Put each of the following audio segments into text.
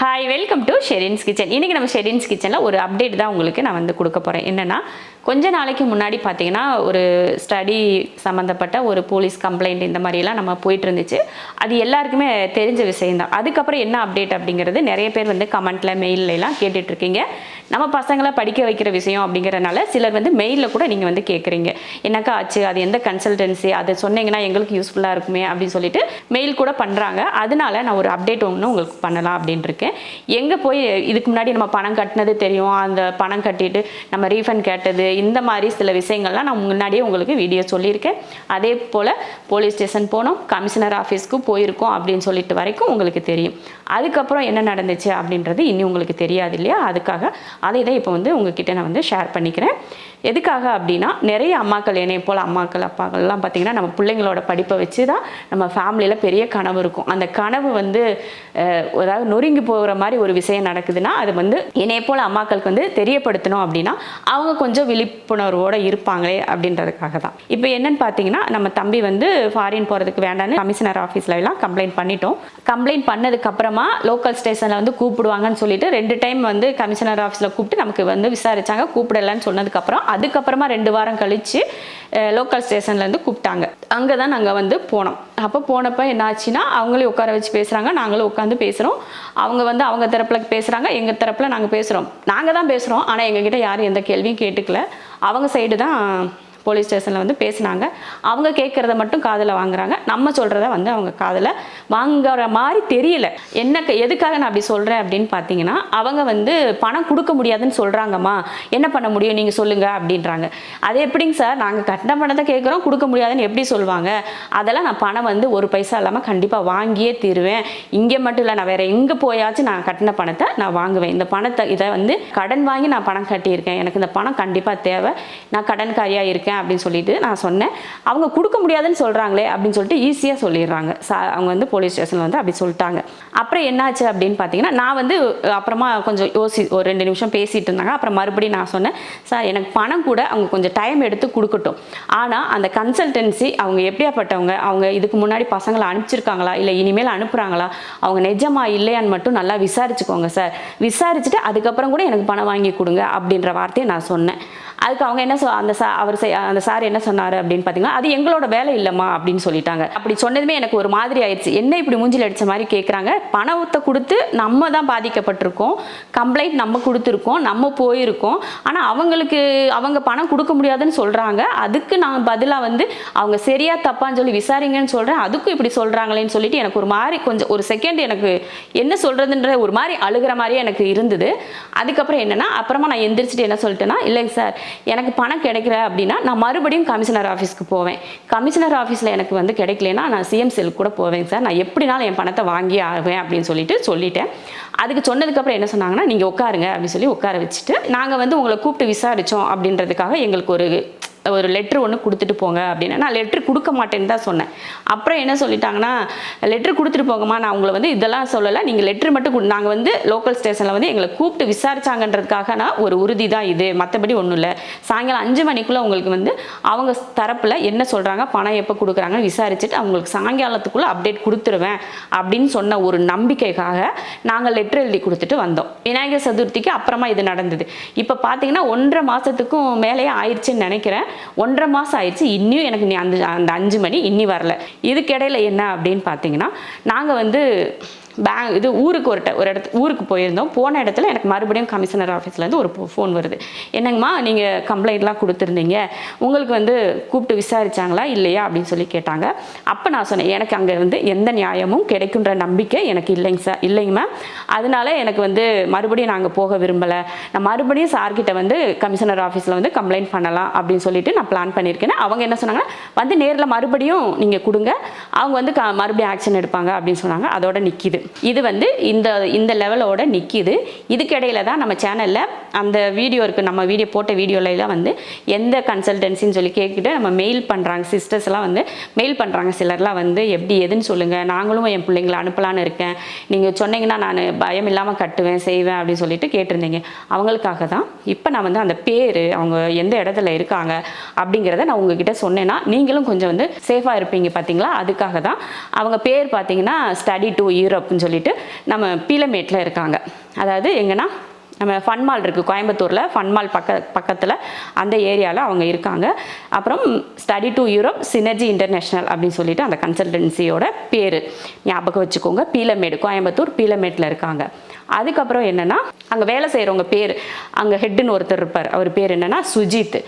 Hi welcome to Sherin's kitchen இன்றைக்கி நம்ம ஷெரின்ஸ் கிச்சனில் ஒரு அப்டேட் தான் உங்களுக்கு நான் வந்து கொடுக்க போகிறேன் என்னென்னா கொஞ்ச நாளைக்கு முன்னாடி பார்த்தீங்கன்னா ஒரு ஸ்டடி சம்மந்தப்பட்ட ஒரு போலீஸ் கம்ப்ளைண்ட் இந்த மாதிரிலாம் நம்ம போயிட்டு இருந்துச்சு அது எல்லாருக்குமே தெரிஞ்ச விஷயம்தான். அதுக்கப்புறம் என்ன அப்டேட் அப்படிங்கிறது நிறைய பேர் வந்து கமெண்ட்டில் மெயிலெலாம் கேட்டுட்ருக்கீங்க நம்ம பசங்களை படிக்க வைக்கிற விஷயம் அப்படிங்கிறனால சிலர் வந்து மெயிலில் கூட நீங்கள் வந்து கேட்குறீங்க என்னக்கா ஆச்சு? அது எந்த கன்சல்டன்சி அதை சொன்னீங்கன்னா எங்களுக்கு யூஸ்ஃபுல்லாக இருக்குமே அப்படின்னு சொல்லிட்டு மெயில் கூட பண்ணுறாங்க அதனால நான் ஒரு அப்டேட் ஒன்று உங்களுக்கு பண்ணலாம் அப்படின்னு இருக்கேன் எங்கே போய் இதுக்கு முன்னாடி நம்ம பணம் கட்டினது தெரியும். அந்த பணம் கட்டிட்டு நம்ம ரீஃபண்ட் கேட்டது இந்த மாதிரி சில விஷயங்கள்லாம் நான் முன்னாடியே உங்களுக்கு வீடியோ சொல்லியிருக்கேன். அதே போல் போலீஸ் ஸ்டேஷன் போனோம் கமிஷனர் ஆஃபீஸ்க்கு போயிருக்கோம் அப்படின்னு சொல்லிட்டு வரைக்கும் உங்களுக்கு தெரியும். அதுக்கப்புறம் என்ன நடந்துச்சு அப்படின்றது இன்னும் உங்களுக்கு தெரியாது இல்லையா? அதுக்காக அதை தான் இப்போ வந்து உங்ககிட்ட நான் வந்து ஷேர் பண்ணிக்கிறேன். எதுக்காக அப்படின்னா நிறைய அம்மாக்கள் என்னை போல் அம்மாக்கள் அப்பாக்கள்லாம் பார்த்திங்கன்னா நம்ம பிள்ளைங்களோட படிப்பை வச்சு தான் நம்ம ஃபேமிலியில் பெரிய கனவு இருக்கும். அந்த கனவு வந்து அதாவது நொறுங்கி போகிற மாதிரி ஒரு விஷயம் நடக்குதுன்னா அது வந்து என்னைய போல் அம்மாக்களுக்கு வந்து தெரியப்படுத்தணும் அப்படின்னா அவங்க கொஞ்சம் விழிப்புணர்வோடு இருப்பாங்களே அப்படின்றதுக்காக தான் இப்போ என்னன்னு பார்த்தீங்கன்னா நம்ம தம்பி வந்து ஃபாரின் போகிறதுக்கு வேண்டான்னு கமிஷனர் ஆஃபீஸில் எல்லாம் கம்ப்ளைண்ட் பண்ணிட்டோம். கம்ப்ளைண்ட் பண்ணதுக்கப்புறமா லோக்கல் ஸ்டேஷனில் வந்து கூப்பிடுவாங்கன்னு சொல்லிட்டு ரெண்டு டைம் வந்து கமிஷனர் ஆஃபீஸில் கூப்பிட்டு நமக்கு வந்து விசாரிச்சாங்க. கூப்பிடலன்னு சொன்னதுக்கப்புறம் அதுக்கப்புறமா ரெண்டு வாரம் கழித்து லோக்கல் ஸ்டேஷன்லேருந்து கூப்பிட்டாங்க. அங்கே தான் நாங்கள் வந்து போனோம். அப்போ போனப்போ என்னாச்சுன்னா அவங்களே உட்கார வச்சு பேசுகிறாங்க நாங்களும் உட்காந்து பேசுகிறோம் அவங்க வந்து அவங்க தரப்பில் பேசுகிறாங்க எங்கள் தரப்பில் நாங்கள் பேசுகிறோம் நாங்கள் தான் பேசுகிறோம் ஆனால் எங்ககிட்ட யாரும் எந்த கேள்வியும் கேட்டுக்கல. அவங்க சைடு தான் போலீஸ் ஸ்டேஷனில் வந்து பேசினாங்க. அவங்க கேட்குறத மட்டும் காதில் வாங்குறாங்க. நம்ம சொல்கிறத வந்து அவங்க காதில் வாங்குற மாதிரி தெரியல. என்ன எதுக்காக நான் அப்படி சொல்கிறேன் அப்படின்னு பார்த்தீங்கன்னா அவங்க வந்து பணம் கொடுக்க முடியாதுன்னு சொல்கிறாங்கம்மா என்ன பண்ண முடியும்? நீங்கள் சொல்லுங்கள் அப்படின்றாங்க. அது எப்படிங்க சார்? நாங்கள் கட்டின பணத்தை கேட்குறோம் கொடுக்க முடியாதுன்னு எப்படி சொல்லுவாங்க அதெல்லாம் நான் பணம் வந்து ஒரு பைசா இல்லாமல் கண்டிப்பாக வாங்கியே தீருவேன். இங்கே மட்டும் இல்லை நான் வேறு எங்கே போயாச்சும் நான் கட்டின பணத்தை நான் வாங்குவேன். இந்த பணத்தை இதை வந்து கடன் வாங்கி நான் பணம் கட்டியிருக்கேன். எனக்கு இந்த பணம் கண்டிப்பாக தேவை. நான் கடன்காரியாக இருக்கேன் அப்படின்னு சொல்லிட்டு நான் சொன்னேன். அவங்க கொடுக்க முடியாதுன்னு சொல்கிறாங்களே அப்படின்னு சொல்லிட்டு ஈஸியாக சொல்லிடுறாங்க. சா அவங்க வந்து போலீஸ் ஸ்டேஷனில் வந்து அப்படி சொல்லிட்டாங்க. அப்புறம் என்னாச்சு அப்படின்னு பார்த்தீங்கன்னா நான் வந்து அப்புறமா கொஞ்சம் யோசி ஒரு ரெண்டு நிமிஷம் பேசிட்டு இருந்தாங்க. அப்புறம் மறுபடியும் நான் சொன்னேன் சார் எனக்கு பணம் கூட அவங்க கொஞ்சம் டைம் எடுத்து கொடுக்கட்டும். ஆனால் அந்த கன்சல்டன்சி அவங்க எப்படியாப்பட்டவங்க? அவங்க இதுக்கு முன்னாடி பசங்களை அனுப்பிச்சிருக்காங்களா? இல்லை இனிமேல் அனுப்புகிறாங்களா அவங்க நிஜமா இல்லையான்னு மட்டும் நல்லா விசாரிச்சுக்கோங்க சார். விசாரிச்சுட்டு அதுக்கப்புறம் கூட எனக்கு பணம் வாங்கி கொடுங்க அப்படின்ற வார்த்தையை நான் சொன்னேன். அதுக்கு அவங்க என்ன சொ அந்த சா அவர் செய்- அந்த சார் என்ன சொன்னார் அப்படின்னு பார்த்தீங்கன்னா அது எங்களோட வேலை இல்லைம்மா அப்படின்னு சொல்லிட்டாங்க. அப்படி சொன்னதுமே எனக்கு ஒரு மாதிரி ஆயிடுச்சு. என்ன இப்படி மூஞ்சில் அடித்த மாதிரி கேட்குறாங்க பணத்தை கொடுத்து நம்ம தான் பாதிக்கப்பட்டிருக்கோம். கம்ப்ளைண்ட் நம்ம கொடுத்துருக்கோம். நம்ம போயிருக்கோம். ஆனால் அவங்களுக்கு அவங்க பணம் கொடுக்க முடியாதுன்னு சொல்கிறாங்க அதுக்கு நான் பதிலாக வந்து அவங்க சரியா தப்பான்னு சொல்லி விசாரிங்கன்னு சொல்கிறேன் அதுக்கும் இப்படி சொல்கிறாங்களேன்னு சொல்லிட்டு எனக்கு ஒரு மாதிரி கொஞ்சம் ஒரு செகண்ட் எனக்கு என்ன சொல்கிறதுன்ற ஒரு மாதிரி அழுகிற மாதிரியே எனக்கு இருந்தது. அதுக்கப்புறம் என்னென்னா அப்புறமா நான் எந்திரிச்சிட்டு என்ன சொல்லிட்டேன்னா இல்லைங்க சார் எனக்கு பணம் கிடைக்கல அப்படின்னா நான் மறுபடியும் கமிஷனர் ஆஃபீஸ்க்கு போவேன். கமிஷனர் ஆஃபீஸில் எனக்கு வந்து கிடைக்கலனா நான் சிஎம் செல் கூட போவேன் சார். நான் எப்படினாலும் என் பணத்தை வாங்கி ஆவேன் அப்படின்னு சொல்லிட்டு சொல்லிட்டேன். அதுக்கு சொன்னதுக்கப்புறம் என்ன சொன்னாங்கன்னா நீங்கள் உட்காருங்க அப்படின்னு சொல்லி உட்கார வச்சுட்டு நாங்கள் வந்து உங்களை கூப்பிட்டு விசாரித்தோம் அப்படின்றதுக்காக எங்களுக்கு ஒரு ஒரு லெட்ரு ஒன்று கொடுத்துட்டு போங்க அப்படின்னா. நான் லெட்ரு கொடுக்க மாட்டேன்னு தான் சொன்னேன். அப்புறம் என்ன சொல்லிட்டாங்கன்னா லெட்ரு கொடுத்துட்டு போங்கம்மா நான் உங்களை வந்து இதெல்லாம் சொல்லலை. நீங்கள் லெட்ரு மட்டும் கொடு நாங்கள் வந்து லோக்கல் ஸ்டேஷனில் வந்து எங்களை கூப்பிட்டு விசாரிச்சாங்கன்றதுக்காக நான் ஒரு உறுதி தான் இது. மற்றபடி ஒன்றும் இல்லை. சாயங்காலம் அஞ்சு மணிக்குள்ளே உங்களுக்கு வந்து அவங்க தரப்பில் என்ன சொல்கிறாங்க பணம் எப்போ கொடுக்குறாங்கன்னு விசாரிச்சுட்டு அவங்களுக்கு சாயங்காலத்துக்குள்ளே அப்டேட் கொடுத்துருவேன் அப்படின்னு சொன்ன ஒரு நம்பிக்கைக்காக நாங்கள் லெட்ரு எழுதி கொடுத்துட்டு வந்தோம். விநாயகர் சதுர்த்திக்கு அப்புறமா இது நடந்தது. இப்போ பார்த்தீங்கன்னா ஒன்றரை மாதத்துக்கும் மேலேயே ஆயிடுச்சுன்னு நினைக்கிறேன். ஒன்றரை மாதம் ஆயிடுச்சு. இன்னும் எனக்கு நீ அந்த அந்த அஞ்சு மணி இன்னி வரல. இதுக்கிடையில் என்ன அப்படின்னு பார்த்தீங்கன்னா நாங்கள் வந்து பேங்க் இது ஊருக்கு ஒரு ட- ஒரு இடத்து ஊருக்கு போயிருந்தோம். போன இடத்துல எனக்கு மறுபடியும் கமிஷனர் ஆஃபீஸ்லேருந்து ஒரு ஃபோன் வருது. என்னங்கம்மா நீங்கள் கம்ப்ளைண்ட்லாம் கொடுத்துருந்தீங்க. உங்களுக்கு வந்து கூப்பிட்டு விசாரிச்சாங்களா? இல்லையா? அப்படின்னு சொல்லி கேட்டாங்க. அப்போ நான் சொன்னேன் எனக்கு அங்கே வந்து எந்த நியாயமும் கிடைக்குன்ற நம்பிக்கை எனக்கு இல்லைங்க சார் இல்லைங்க மேம் அதனால எனக்கு வந்து மறுபடியும் நாங்கள் போக விரும்பலை. நான் மறுபடியும் சார்கிட்ட வந்து கமிஷனர் ஆஃபீஸில் வந்து கம்ப்ளைண்ட் பண்ணலாம் அப்படின்னு சொல்லிட்டு நான் பிளான் பண்ணியிருக்கேன். அவங்க என்ன சொன்னாங்க வந்து நேரில் மறுபடியும் நீங்கள் கொடுங்க. அவங்க வந்து க மறுபடியும் ஆக்ஷன் எடுப்பாங்க அப்படின்னு சொன்னாங்க. அதோட நிற்கிது இது வந்து இந்த இந்த லெவலோட நிற்கிது இதுக்கிடையில தான் நம்ம சேனலில் அந்த வீடியோ இருக்குது நம்ம வீடியோ போட்ட வீடியோலாம் வந்து எந்த கன்சல்டன்சின்னு சொல்லி கேட்கிட்டு நம்ம மெயில் பண்ணுறாங்க சிஸ்டர்ஸ்லாம் வந்து மெயில் பண்ணுறாங்க சிலர்லாம் வந்து எப்படி எதுன்னு சொல்லுங்கள் நாங்களும் என் பிள்ளைங்களை அனுப்பலான்னு இருக்கேன். நீங்கள் சொன்னீங்கன்னா நான் பயம் இல்லாமல் கட்டுவேன் செய்வேன் அப்படின்னு சொல்லிட்டு கேட்டிருந்தீங்க. அவங்களுக்காக தான் இப்போ நான் வந்து அந்த பேர் அவங்க எந்த இடத்துல இருக்காங்க அப்படிங்கிறத நான் உங்ககிட்ட சொன்னேன்னா நீங்களும் கொஞ்சம் வந்து சேஃபாக இருப்பீங்க பார்த்தீங்களா அதுக்காக தான். அவங்க பேர் பார்த்தீங்கன்னா ஸ்டடி டு யூரோப் அப்படின்னு சொல்லிட்டு நம்ம பீலமேட்டில் இருக்காங்க. அதாவது எங்கன்னா நம்ம ஃபன் மால் இருக்குது கோயம்புத்தூரில் ஃபன் மால் பக்க பக்கத்தில் அந்த ஏரியாவில் அவங்க இருக்காங்க. அப்புறம் study to Europe synergy international அப்படின்னு சொல்லிட்டு அந்த கன்சல்டன்சியோட பேர் ஞாபகம் வச்சுக்கோங்க. பீலமேடு கோயம்புத்தூர் பீலமேட்டில் இருக்காங்க. அதுக்கப்புறம் என்னென்னா அங்கே வேலை செய்கிறவங்க பேர் அங்கே ஹெட்டுன்னு ஒருத்தர் இருப்பார். அவர் பேர் என்னென்னா சுஜித்.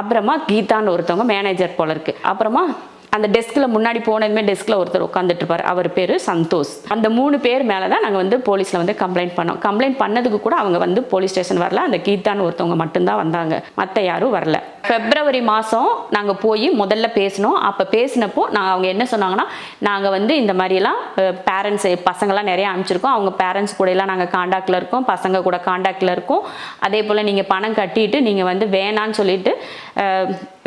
அப்புறமா கீதான்னு ஒருத்தவங்க மேனேஜர் போல இருக்கு. அப்புறமா அந்த டெஸ்கில் முன்னாடி போனதுமே டெஸ்கில் ஒருத்தர் உட்காந்துட்டு இருப்பார் அவர் பேர் சந்தோஷ். அந்த மூணு பேர் மேலே தான் நாங்கள் வந்து போலீஸில் வந்து கம்ப்ளைண்ட் பண்ணோம். கம்ப்ளைண்ட் பண்ணதுக்கு கூட அவங்க வந்து போலீஸ் ஸ்டேஷன் வரல. அந்த கீதான்னு ஒருத்தவங்க மட்டும்தான் வந்தாங்க. மற்ற யாரும் வரல. பிப்ரவரி மாதம் நாங்கள் போய் முதல்ல பேசினோம். அப்போ பேசினப்போ நான் அவங்க என்ன சொன்னாங்கன்னா நாங்கள் வந்து இந்த மாதிரிலாம் பேரண்ட்ஸ் பசங்களாம் நிறைய அனுப்பிச்சிருக்கோம். அவங்க பேரண்ட்ஸ் கூட எல்லாம் நாங்கள் காண்டாக்டில் இருக்கோம். பசங்க கூட காண்டாக்டில் இருக்கோம். அதே போல் நீங்கள் பணம் கட்டிட்டு நீங்கள் வந்து வேணான்னு சொல்லிட்டு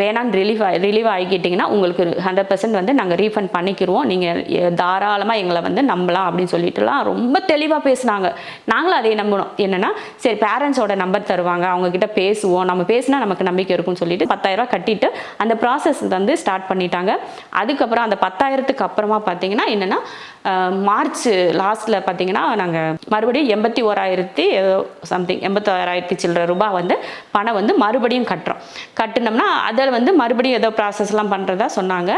வேணான்னு ரிலீவ் ரிலீவ் ஆகிக்கிட்டிங்கன்னா உங்களுக்கு ஹண்ட்ரட் பர்சன்ட் வந்து நாங்கள் ரீஃபண்ட் பண்ணிக்கிடுவோம் நீங்கள் தாராளமாக எங்களை வந்து நம்பலாம் அப்படின்னு சொல்லிட்டுலாம் ரொம்ப தெளிவாக பேசுனாங்க. நாங்களும் அதை நம்பினோம். என்னன்னா சரி பேரண்ட்ஸோட நம்பர் தருவாங்க. அவங்கக்கிட்ட பேசுவோம். நம்ம பேசினா நமக்கு நம்பிக்கை இருக்கும்னு சொல்லிட்டு பத்தாயிரம் கட்டிட்டு அந்த ப்ராசஸ் வந்து ஸ்டார்ட் பண்ணிட்டாங்க. அதுக்கப்புறம் அந்த பத்தாயிரத்துக்கு அப்புறமா பார்த்தீங்கன்னா என்னென்னா மார்ச் லாஸ்ட்டில் பார்த்தீங்கன்னா நாங்கள் மறுபடியும் எண்பத்தி ஓராயிரத்தி சம்திங் எண்பத்தி ஓராயிரத்தி சில்லற ரூபாய் வந்து பணம் வந்து மறுபடியும் கட்டுறோம். கட்டினோம்னா அதில் வந்து மறுபடியும் ஏதோ ப்ராசஸ்லாம் பண்ணுறதா சொன்னாங்க.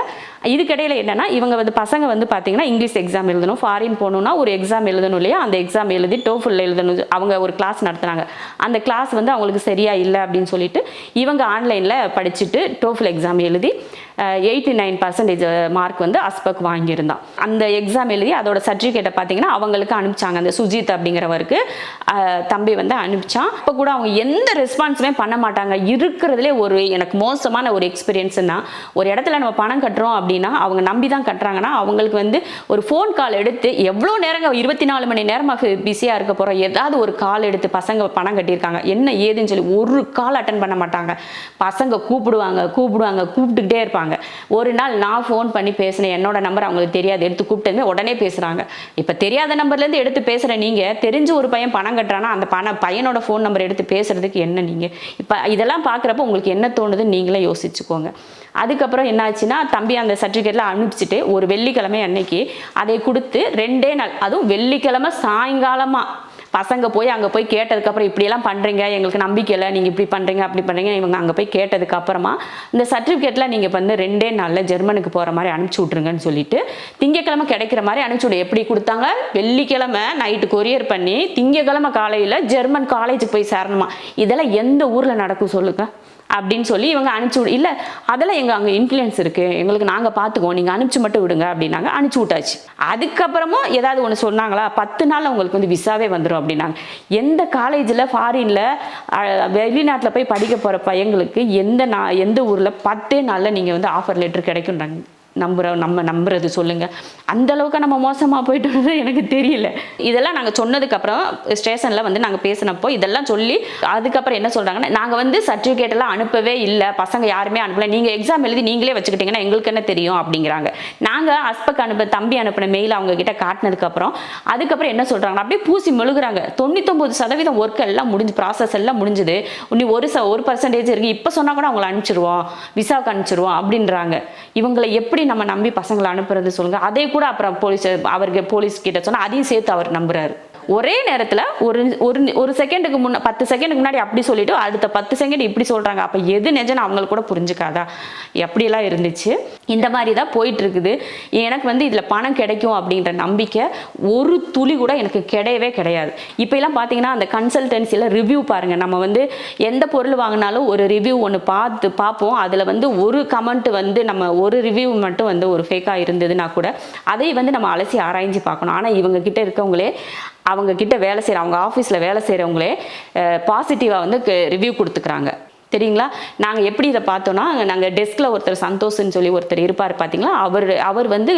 இதுக்கிடையில் என்னென்னா இவங்க வந்து பசங்க வந்து பார்த்தீங்கன்னா இங்கிலீஷ் எக்ஸாம் எழுதணும். ஃபாரின் போகணுன்னா ஒரு எக்ஸாம் எழுதணும் இல்லையா? அந்த எக்ஸாம் எழுதி டோஃபில் எழுதணும். அவங்க ஒரு கிளாஸ் நடத்துனாங்க அந்த கிளாஸ் வந்து அவங்களுக்கு சரியாக இல்லை அப்படின்னு சொல்லிட்டு இவங்க ஆன்லைனில் படிச்சுட்டு டோஃபில் எக்ஸாம் எழுதி எயிட்டி நைன் பர்சன்டேஜ் மார்க் வந்து அஸ்பக் வாங்கியிருந்தான். அந்த எக்ஸாம் எழுதி அதோட சர்டிஃபிகேட்டை பார்த்தீங்கன்னா அவங்களுக்கு அனுப்பிச்சாங்க. அந்த சுஜித் அப்படிங்கிறவருக்கு தம்பி வந்து அனுப்பிச்சான். அப்போ கூட அவங்க எந்த ரெஸ்பான்ஸுமே பண்ண மாட்டாங்க. இருக்கிறதுலே ஒரு எனக்கு மோசமான ஒரு எக்ஸ்பீரியன்ஸ்னா ஒரு இடத்துல நம்ம பணம் கட்டுறோம் அப்படின்னா அவங்க நம்பி தான் கட்டுறாங்கன்னா அவங்களுக்கு வந்து ஒரு ஃபோன் கால் எடுத்து எவ்வளோ நேரங்க இருபத்தி நாலு மணி நேரமாக பிஸியாக இருக்க போகிறோம் ஏதாவது ஒரு கால் எடுத்து பசங்க பணம் கட்டியிருக்காங்க. என்ன ஏதுன்னு சொல்லி ஒரு கால் அட்டன் பண்ண மாட்டாங்க. பசங்க கூப்பிடுவாங்க கூப்பிடுவாங்க கூப்பிட்டுக்கிட்டே இருப்பாங்க. ஒரு நாள் நான் ஃபோன் பண்ணி பேசினேன். என்னோட நம்பர் அவங்களுக்கு தெரியாது. எடுத்து கூப்பிட்டு உடனே பேசுகிறாங்க இப்போ தெரியாத நம்பர்லேருந்து எடுத்து பேசுகிற நீங்கள் தெரிஞ்சு ஒரு பையன் பணம் கட்டுறானா அந்த பண பையனோட ஃபோன் நம்பர் எடுத்து பேசுகிறதுக்கு என்ன நீங்கள் இப்போ இதெல்லாம் பார்க்குறப்ப உங்களுக்கு என்ன தோணுதுன்னு நீங்களே யோசிச்சுக்கோங்க. அதுக்கப்புறம் என்னாச்சுன்னா தம்பி அந்த சர்டிஃபிகேட்லாம் அனுப்பிச்சிட்டு ஒரு வெள்ளிக்கிழமை அன்னைக்கு அதை கொடுத்து ரெண்டே நாள் அதுவும் வெள்ளிக்கிழமை சாயங்காலமாக பசங்க போய் அங்கே போய் கேட்டதுக்கப்புறம் இப்படியெல்லாம் பண்ணுறீங்க எங்களுக்கு நம்பிக்கை இல்லை நீங்கள் இப்படி பண்ணுறீங்க அப்படி பண்ணுறீங்க இவங்க அங்கே போய் கேட்டதுக்கப்புறமா இந்த சர்டிஃபிகேட்டில் நீங்கள் வந்து ரெண்டே நாளில் ஜெர்மனுக்கு போகிற மாதிரி அனுப்பிச்சி விட்ருங்கன்னு சொல்லிட்டு திங்கக்கிழமை கிடைக்கிற மாதிரி அனுப்பிச்சி விடு. எப்படி கொடுத்தாங்க? வெள்ளிக்கிழமை நைட்டு கொரியர் பண்ணி திங்கக்கிழமை காலையில் ஜெர்மன் காலேஜுக்கு போய் சேரணுமா? இதெல்லாம் எந்த ஊரில் நடக்கும் சொல்லுங்கள் அப்படின்னு சொல்லி இவங்க அனுப்பிச்சி விடு இல்லை அதெல்லாம் எங்கள் அங்கே இன்ஃப்ளூயன்ஸ் இருக்குது எங்களுக்கு நாங்கள் பார்த்துக்குவோம் நீங்கள் அனுப்பிச்சு மட்டும் விடுங்க அப்படின்னாங்க. அனுப்பிச்சி விட்டாச்சு. அதுக்கப்புறமும் ஏதாவது ஒன்று சொன்னாங்களா? பத்து நாள் உங்களுக்கு வந்து விசாவே வந்துடும் அப்படின்னாங்க. எந்த காலேஜில் ஃபாரினில் வெளிநாட்டில் போய் படிக்க போகிற பையங்களுக்கு எந்த நா எந்த ஊரில் பத்தே நாளில் நீங்கள் வந்து ஆஃபர் லெட்டர் கிடைக்குன்றாங்க நம்புகிறோம் நம்ம நம்புறது சொல்லுங்கள் அந்த அளவுக்கு நம்ம மோசமாக போயிட்டு எனக்கு தெரியல. இதெல்லாம் நாங்கள் சொன்னதுக்கப்புறம் ஸ்டேஷனில் வந்து நாங்கள் பேசினப்போ இதெல்லாம் சொல்லி அதுக்கப்புறம் என்ன சொல்கிறாங்கன்னா நாங்கள் வந்து சர்டிஃபிகேட் எல்லாம் அனுப்பவே இல்லை. பசங்க யாருமே அனுப்பல. நீங்கள் எக்ஸாம் எழுதி நீங்களே வச்சுக்கிட்டீங்கன்னா எங்களுக்கு என்ன தெரியும் அப்படிங்கிறாங்க. நாங்கள் அஸ்பக் அனுப்ப தம்பி அனுப்பின மெயில் அவங்க கிட்ட காட்டினதுக்கப்புறம் அதுக்கப்புறம் என்ன சொல்கிறாங்கன்னா அப்படியே பூசி மெழுகுறாங்க. தொண்ணூத்தொம்பது சதவீதம் ஒர்க் எல்லாம் முடிஞ்சு ப்ராசஸ் எல்லாம் முடிஞ்சுது. இன்னும் ஒரு ச ஒரு பர்சன்டேஜ் இருக்குது இப்போ சொன்னால் கூட அவங்கள அனுப்பிச்சிருவோம். விசாவுக்கு அனுப்பிச்சிருவோம் அப்படின்றாங்க. இவங்களை எப்படி நம்ம நம்பி பசங்களை அனுப்புறது சொல்லுங்க. அதே கூட அப்புறம் போலீஸ் அவருக்கு போலீஸ் கிட்ட சொன்னா அதையும் சேர்த்து அவர் நம்புறாரு. ஒரே நேரத்தில் ஒரு ஒரு ஒரு செகண்டுக்கு முன்ன பத்து செகண்டுக்கு முன்னாடி அப்படி சொல்லிவிட்டு அடுத்த பத்து செகண்ட் இப்படி சொல்கிறாங்க அப்போ எது நிஜம்னு அவங்களுக்கு கூட புரிஞ்சுக்காதா? எப்படியெல்லாம் இருந்துச்சு? இந்த மாதிரி தான் போயிட்டுருக்குது. எனக்கு வந்து இதில் பணம் கிடைக்கும் அப்படின்ற நம்பிக்கை ஒரு துளி கூட எனக்கு கிடையவே கிடையாது. இப்போலாம் பார்த்தீங்கன்னா அந்த கன்சல்டன்சியில் ரிவ்யூ பாருங்கள் நம்ம வந்து எந்த பொருள் வாங்கினாலும் ஒரு ரிவ்யூ ஒன்று பார்த்து பார்ப்போம் அதில் வந்து ஒரு கமெண்ட் வந்து நம்ம ஒரு ரிவ்யூ மட்டும் வந்து ஒரு ஃபேக்காக இருந்ததுன்னா கூட அதை வந்து நம்ம அலசி ஆராய்ஞ்சு பார்க்கணும். ஆனால் இவங்க கிட்ட இருக்கவங்களே அவங்க கிட்ட வேலை செய்கிற அவங்க ஆஃபீஸில் வேலை செய்கிறவங்களே பாசிட்டிவாக வந்து ரிவ்யூ கொடுத்துக்கிறாங்க. தெரியுங்களா? நாங்கள் எப்படி இதை பார்த்தோன்னா நாங்கள் டெஸ்கில் ஒருத்தர் சந்தோஷ்னு சொல்லி ஒருத்தர் இருப்பார் பார்த்தீங்களா அவர் அவர் வந்து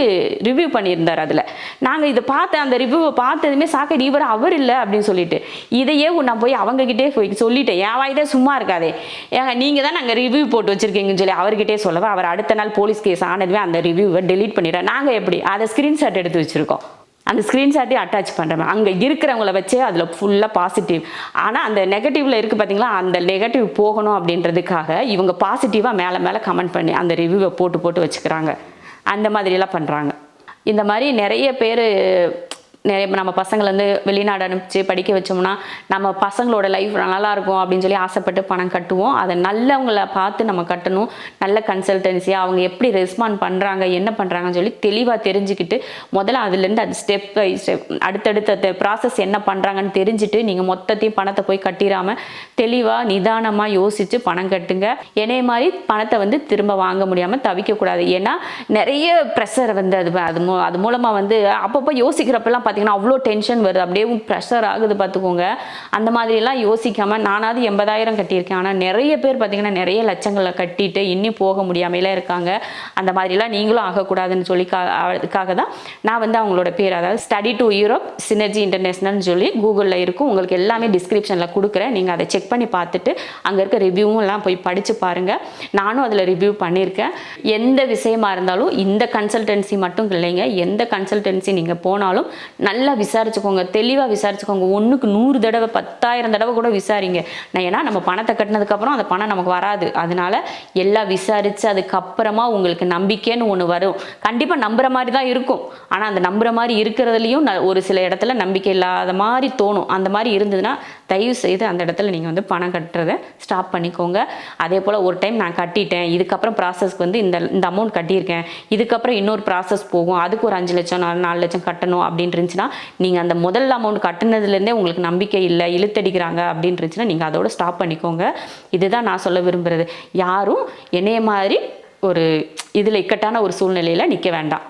ரிவ்யூ பண்ணியிருந்தார் அதில். நாங்கள் இதை பார்த்த அந்த ரிவ்யூவை பார்த்ததுமே சாக்கடி இவர் அவர் இல்லை அப்படின்னு சொல்லிட்டு இதையே நான் போய் அவங்ககிட்டே போய் சொல்லிட்டேன். என் வாய்தே சும்மா இருக்காதே. ஏங்க நீங்கள் தான் நாங்கள் ரிவ்யூ போட்டு வச்சுருக்கீங்கன்னு சொல்லி அவர்கிட்டே சொல்லவா? அவர் அடுத்த நாள் போலீஸ் கேஸ் ஆனதுமே அந்த ரிவ்யூவை டெலீட் பண்ணிடுறேன் நாங்கள் எப்படி? அதை ஸ்க்ரீன்ஷாட் எடுத்து வச்சுருக்கோம். அந்த ஸ்க்ரீன்ஷாட்டையும் அட்டாச் பண்ணுறேன் அங்கே இருக்கிறவங்கள வச்சே அதில் ஃபுல்லாக பாசிட்டிவ் ஆனால் அந்த நெகட்டிவில் இருக்குது பார்த்தீங்களா அந்த நெகட்டிவ் போகணும் அப்படின்றதுக்காக இவங்க பாசிட்டிவாக மேலே மேலே கமெண்ட் பண்ணி அந்த ரிவ்யூவை போட்டு போட்டு வச்சுக்கிறாங்க. அந்த மாதிரியெல்லாம் பண்ணுறாங்க இந்த மாதிரி நிறைய பேர் நிறைய நம்ம பசங்களை வந்து வெளிநாடு அனுப்பிச்சு படிக்க வச்சோம்னா நம்ம பசங்களோட லைஃப் நல்லா இருக்கும் அப்படின்னு சொல்லி ஆசைப்பட்டு பணம் கட்டுவோம். அதை நல்லவங்கள பார்த்து நம்ம கட்டணும். நல்ல கன்சல்டன்சி அவங்க எப்படி ரெஸ்பாண்ட் பண்ணுறாங்க என்ன பண்ணுறாங்கன்னு சொல்லி தெளிவாக தெரிஞ்சுக்கிட்டு முதல்ல அதுலேருந்து அது ஸ்டெப் பை ஸ்டெப் அடுத்தடுத்த ப்ராசஸ் என்ன பண்ணுறாங்கன்னு தெரிஞ்சுட்டு நீங்கள் மொத்தத்தையும் பணத்தை போய் கட்டிடாமல் தெளிவாக நிதானமாக யோசித்து பணம் கட்டுங்க. என்னைய மாதிரி பணத்தை வந்து திரும்ப வாங்க முடியாமல் தவிக்கக்கூடாது. ஏன்னா நிறைய ப்ரெஷர் வந்து அது அது மூ அது மூலமாக வந்து அப்பப்போ யோசிக்கிறப்பெல்லாம் பார்த்தீங்கன்னா அவ்வளோ டென்ஷன் வருது. அப்படியே ப்ரெஷர் ஆகுது பார்த்துக்கோங்க அந்த மாதிரிலாம் யோசிக்காமல் நானாவது எண்பதாயிரம் கட்டியிருக்கேன். ஆனால் நிறைய பேர் பார்த்தீங்கன்னா நிறைய லட்சங்களை கட்டிட்டு இன்னும் போக முடியாமலே இருக்காங்க. அந்த மாதிரிலாம் நீங்களும் ஆகக்கூடாதுன்னு சொல்லி கா அதுக்காக தான் நான் வந்து அவங்களோட பேர் அதாவது ஸ்டடி டு யூரோப் சினர்ஜி இன்டர்நேஷ்னல்னு சொல்லி கூகுளில் இருக்கும். உங்களுக்கு எல்லாமே டிஸ்கிரிப்ஷனில் கொடுக்குறேன். நீங்கள் அதை செக் பண்ணி பார்த்துட்டு அங்கே இருக்க ரிவ்யூவும் எல்லாம் போய் படித்து பாருங்கள் நானும் அதில் ரிவ்யூ பண்ணியிருக்கேன். எந்த விஷயமா இருந்தாலும் இந்த கன்சல்டன்சி மட்டும் இல்லைங்க. எந்த கன்சல்டன்சி நீங்கள் போனாலும் நல்லா விசாரிச்சுக்கோங்க தெளிவாக விசாரிச்சுக்கோங்க. ஒன்றுக்கு நூறு தடவை பத்தாயிரம் தடவை கூட விசாரிங்க. நான் ஏன்னா நம்ம பணத்தை கட்டினதுக்கப்புறம் அந்த பணம் நமக்கு வராது. அதனால எல்லாம் விசாரித்து அதுக்கப்புறமா உங்களுக்கு நம்பிக்கைன்னு ஒன்று வரும். கண்டிப்பாக நம்புகிற மாதிரி தான் இருக்கும். ஆனால் அந்த நம்புகிற மாதிரி இருக்கிறதுலையும் ந- ஒரு சில இடத்துல நம்பிக்கை இல்லாத மாதிரி தோணும். அந்த மாதிரி இருந்ததுன்னா தயவு செய்து அந்த இடத்துல நீங்கள் வந்து பணம் கட்டுறதை ஸ்டாப் பண்ணிக்கோங்க. அதே போல் ஒரு டைம் நான் கட்டிட்டேன் இதுக்கப்புறம் ப்ராசஸ்க்கு வந்து இந்த இந்த அமௌண்ட் கட்டியிருக்கேன் இதுக்கப்புறம் இன்னொரு ப்ராசஸ் போகும் அதுக்கு ஒரு அஞ்சு லட்சம் நாலு நாலு லட்சம் கட்டணும் அப்படின்னு இருந்துச்சுன்னா நீங்கள் அந்த முதல் அமௌண்ட் கட்டினதுலேருந்தே உங்களுக்கு நம்பிக்கை இல்லை இழுத்தடிக்கிறாங்க அப்படின்னு இருந்துச்சுன்னா நீங்கள் அதோட ஸ்டாப் பண்ணிக்கோங்க. இதுதான் நான் சொல்ல விரும்புகிறது யாரும் என்னைய மாதிரி ஒரு இதில் இக்கட்டான ஒரு சூழ்நிலையில் நிற்க வேண்டாம்.